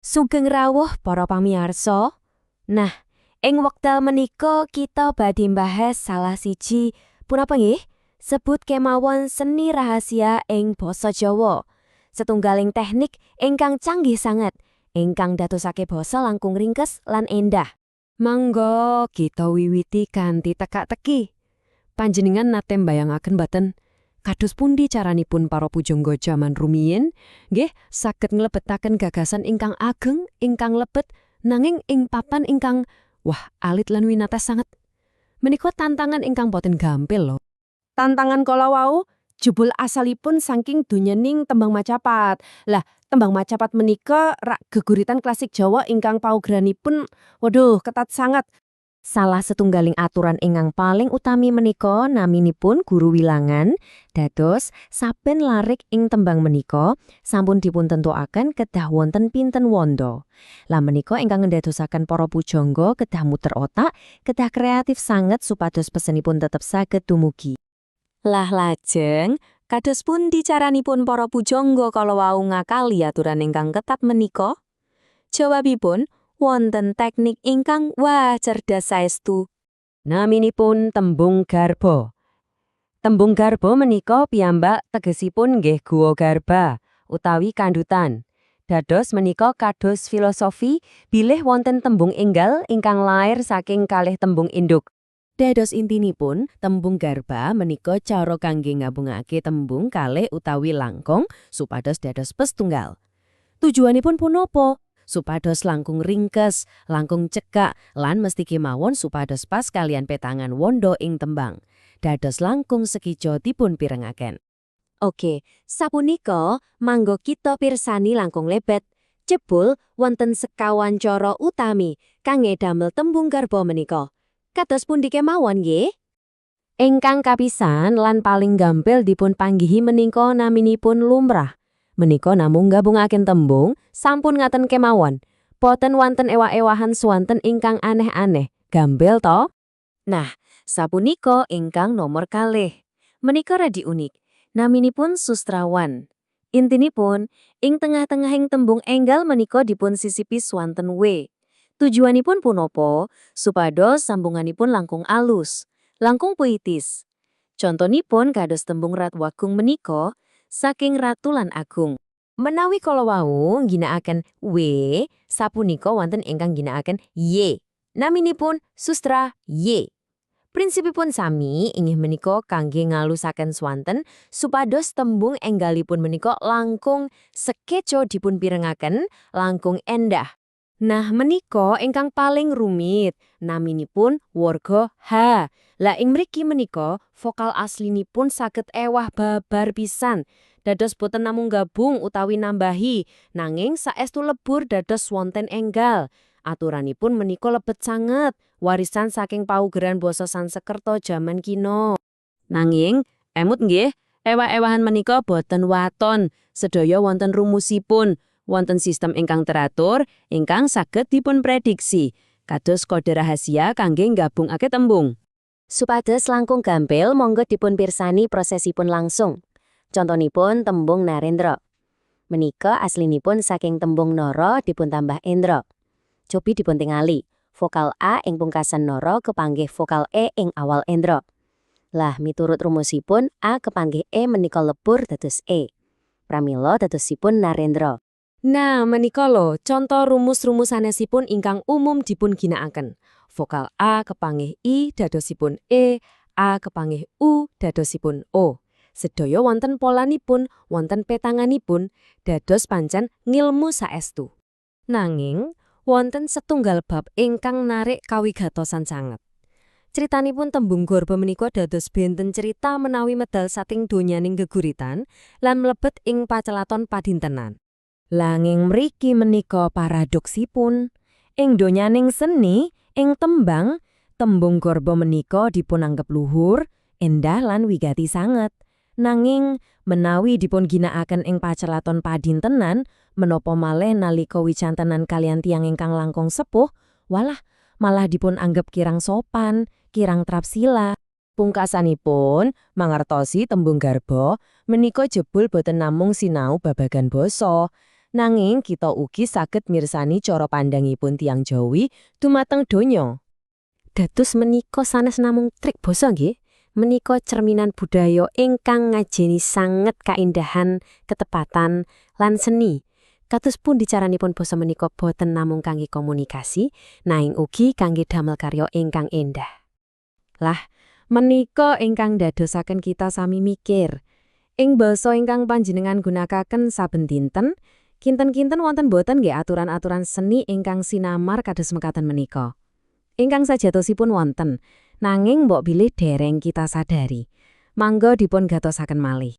Sugeng rawuh para pamirsa. Nah, ing wekdal menika kita badhe mbahas salah siji punapa nggih? Sebut kemawon seni rahasia ing basa Jawa. Setunggaling teknik ingkang canggih sangat, ingkang datusake basa langkung ringkes lan endah. Mangga kita wiwiti kanthi teka-teki. Panjenengan nate mbayangaken mboten kados pundi caranipun para pujangga jaman rumiyin nggih saged nglebetaken gagasan ingkang ageng ingkang lebet nanging ing papan ingkang wah alit lan winates sanget. Menika tantangan ingkang boten gampil lho. Tantangan kala wau jebul asalipun saking donyaning tembang macapat. Lah, tembang macapat menika rak geguritan klasik Jawa ingkang paugeranipun waduh ketat sangat. Salah setunggaling aturan ingkang paling utami menika naminipun guru wilangan dados saben larik ing tembang menika sampun dipuntentuaken kedah wonten pinten wanda. Lah menika ingkang ngendadosaken para pujangga kedah muter otak, kedah kreatif sanget supados pesenipun tetep saged dumugi. Lah lajeng kados pundi caranipun para pujangga kala wau ngakali aturan ingkang ketat menika? Jawabipun wonten teknik ingkang wah cerdas saestu. Naminipun tembung garba. Tembung garba menika piyambak tegesipun nggih guwa garba utawi kandutan. Dados menika kados filosofi bilih wonten tembung enggal ingkang lair saking kalih tembung induk. Dados intinipun tembung garba menika cara kangge ngabungake tembung kalih utawi langkung supados dados pestunggal. Tujuanipun punapa? Supados langkung ringkes, langkung cekak, lan mesti kemawon supados pas kalian petangan wondo ing tembang. Dados langkung sekijo dipun pirengaken. Oke, sapunika manggo kita pirsani langkung lebet. Jebul wonten sekawan coro utami kangge damel tembung garba menika. Kados pundi kemawon nggih? Ingkang kapisan lan paling gampil dipun panggihi menika naminipun lumrah. Menika namung gabungaken tembung, sampun ngaten kemawon. Boten wonten ewa-ewahan swanten ingkang aneh-aneh. Gambel to? Nah, sapunika ingkang nomor kalih. Menika radi unik. Naminipun sustrawan. Intinipun, ing tengah-tengahing tembung enggal menika dipun sisipi swanten W. Tujuanipun punopo, supados sambunganipun langkung alus, langkung puitis. Contonipun kados tembung rat wakung menika, saking ratulan agung. Menawi kala wau ginakaken W, sapunika wonten ingkang ginakaken Y. Naminipun sustra Y. Prinsipipun sami inggih menika kangge ngalusaken swanten supados tembung enggalipun menika langkung sekeco dipun pirengaken langkung endah. Nah menika ingkang paling rumit naminipun warga H. Lah ing mriki menika vokal aslinipun saged ewah babar pisan. Dados boten namung gabung utawi nambahi, nanging saestu lebur dados wonten enggal. Aturanipun menika lebet sanget, warisan saking paugeran basa Sansekerta jaman kino. Nanging emut nggih, ewah-ewahan menika boten waton, sedaya wonten rumusipun, wonten sistem ingkang teratur, ingkang saged dipun prediksi. Kados kode rahasia kangge gabungake tembung. Supados langkung gampil monggo dipun pirsani prosesipun langsung. Contonipun tembung Narendra. Menika aslinipun saking tembung Noro dipun tambah Endra. Cobi dipun tingali. Vokal A ing pungkasan Noro kepanggih vokal E ing awal Endra. Lah miturut rumusipun A kepanggih E menika lebur dados E. Pramila dadosipun Narendra. Nah, menika lho contoh rumus-rumus sanesipun ingkang umum dipun ginakaken. Vokal A kepanggih I dadosipun E, A kepanggih U dadosipun O. Sedaya wonten polanipun, wonten petanganipun, dados pancen ngilmu saestu. Nanging, wonten setunggal bab ingkang narik kawigatosan sanget. Critanipun tembung gorba menika dados benten cerita menawi medal sating donyaning geguritan lan mlebet ing pacelaton padintenan. Langing mriki menika paradoksipun, ing donyaning seni Ing tembang, tembung gorba menika dipunanggep luhur, endah lan wigati sanget. Nanging menawi dipun ginakaken ing pacelaton padintenan, menapa malih nalika wicantenan kalian tiang ingkang langkung sepuh, walah malah dipun anggap kirang sopan, kirang trapsila. Pungkasanipun mangertosi tembung garba menika jebul boten namung sinau babagan basa, nanging kita ugi saged mirsani cara pandangipun tiang Jawi dumateng donya. Dados menika sanes namung trik basa nggih. Menika cerminan budaya ingkang ngajeni sanget kaindahan, ketepatan, lan seni. Kados pun dicaranipun basa menika boten namung kangge komunikasi, nanging ugi kangge damel karya ingkang endah. Menika ingkang dadosaken kita sami mikir. Ing basa ingkang panjenengan gunakaken saben dinten, kinten-kinten wonten boten nggih aturan-aturan seni ingkang sinamar kados mekaten menika. Ingkang sajatosipun wonten, nanging mbok bilih dereng kita sadari. Mangga dipun gatosaken malih.